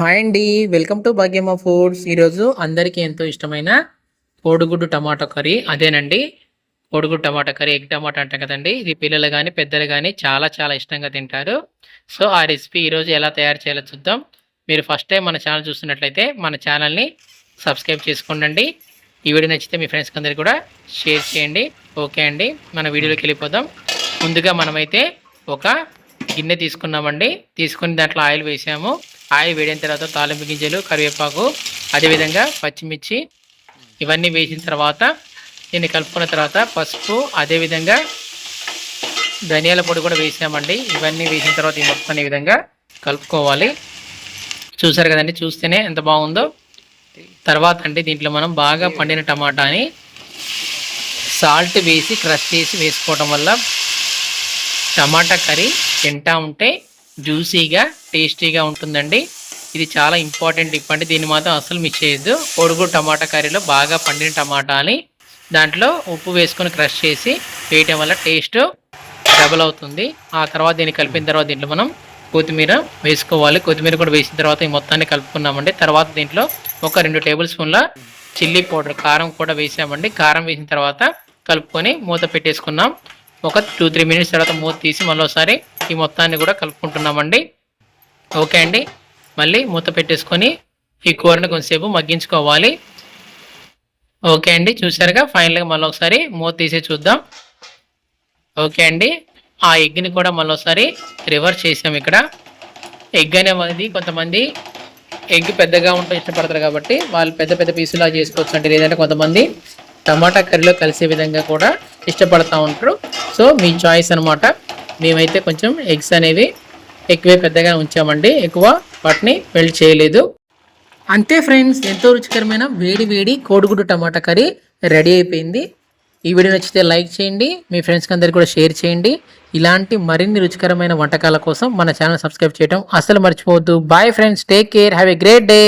Hi అండి welcome to Bhagyamma foods. ఈరోజు అందరికీ ఎంతో ఇష్టమైన కోడిగుడ్డు టమాటో కర్రీ. అదేనండి కోడిగుడ్డు టమాటా కర్రీ ఎగ్ టమాటా అంటాం కదండి. ఇది పిల్లలు కానీ పెద్దలు కానీ చాలా చాలా ఇష్టంగా తింటారు. సో ఆ రెసిపీ ఈరోజు ఎలా తయారు చేయాలో చూద్దాం. మీరు ఫస్ట్ టైం మన ఛానల్ చూస్తున్నట్లయితే మన ఛానల్ని సబ్స్క్రైబ్ చేసుకోండి ఈ వీడియో నచ్చితే మీ ఫ్రెండ్స్కి అందరికీ కూడా షేర్ చేయండి. ఓకే అండి మన వీడియోలోకి వెళ్ళిపోదాం. ముందుగా మనమైతే ఒక గిన్నె తీసుకున్నామండి. తీసుకుని దాంట్లో ఆయిల్ వేసాము. ఆయి వేడిన తర్వాత తాలింపు గింజలు కరివేపాకు అదేవిధంగా పచ్చిమిర్చి ఇవన్నీ వేసిన తర్వాత దీన్ని కలుపుకున్న తర్వాత పసుపు అదేవిధంగా ధనియాల పొడి కూడా వేసామండి ఇవన్నీ వేసిన తర్వాత ఈ మొత్తం ఈ విధంగా కలుపుకోవాలి. చూసారు కదండి చూస్తేనే ఎంత బాగుందో. తర్వాత అండి దీంట్లో మనం బాగా పండిన టమాటాని సాల్ట్ వేసి క్రష్ చేసి వేసుకోవడం వల్ల టమాటా కర్రీ తింటా ఉంటే జ్యూసీగా టేస్టీగా ఉంటుందండి. ఇది చాలా ఇంపార్టెంట్ ఇప్పండి దీన్ని మాత్రం అసలు మిస్ చేయొద్దు. పొడుగు టమాటా కర్రీలో బాగా పండిన టమాటాని దాంట్లో ఉప్పు వేసుకొని క్రష్ చేసి వేయటం వల్ల టేస్ట్ డబల్ అవుతుంది. ఆ తర్వాత దీన్ని కలిపిన తర్వాత దీంట్లో మనం కొత్తిమీర వేసుకోవాలి. కొత్తిమీర కూడా వేసిన తర్వాత ఈ మొత్తాన్ని కలుపుకున్నామండి. తర్వాత దీంట్లో ఒక రెండు టేబుల్ స్పూన్ల చిల్లీ పౌడర్ కారం కూడా వేసామండి. కారం వేసిన తర్వాత కలుపుకొని మూత పెట్టేసుకున్నాం. ఒక టూ త్రీ మినిట్స్ తర్వాత మూత తీసి మళ్ళీ ఒకసారి ఈ మొత్తాన్ని కూడా కలుపుకుంటున్నామండి. ఓకే అండి. మళ్ళీ మూత పెట్టేసుకొని ఈ కూరని కొంచెంసేపు మగ్గించుకోవాలి. ఓకే అండి. చూసారుగా? ఫైనల్గా మళ్ళీ ఒకసారి మూత తీసి చూద్దాం. ఓకే అండి. ఆ ఎగ్ని కూడా మళ్ళీ ఒకసారి రివర్స్ చేసాం ఇక్కడ. ఎగ్ అనేది కొంతమంది ఎగ్ పెద్దగా ఉంటే ఇష్టపడతారు కాబట్టి వాళ్ళు పెద్ద పెద్ద పీసులా చేసుకోవచ్చు అంటే లేదంటే కొంతమంది టమాటా కర్రీలో కలిసే విధంగా కూడా ఇష్టపడతా ఉంటారు. సో మీ చాయిస్ అనమాట మేమైతే కొంచెం ఎగ్స్ అనేవి ఎక్కువే పెద్దగా ఉంచామండి. ఎక్కువ వాటిని వెల్ట్ చేయలేదు. అంతే ఫ్రెండ్స్ ఎంతో రుచికరమైన వేడి వేడి కోడిగుడ్డు టమాటా కర్రీ రెడీ అయిపోయింది. ఈ వీడియో నచ్చితే లైక్ చేయండి మీ ఫ్రెండ్స్కి అందరికీ కూడా షేర్ చేయండి. ఇలాంటి మరిన్ని రుచికరమైన వంటకాల కోసం మన ఛానల్ సబ్స్క్రైబ్ చేయడం అస్సలు మర్చిపోవద్దు. Bye friends take care have a great day.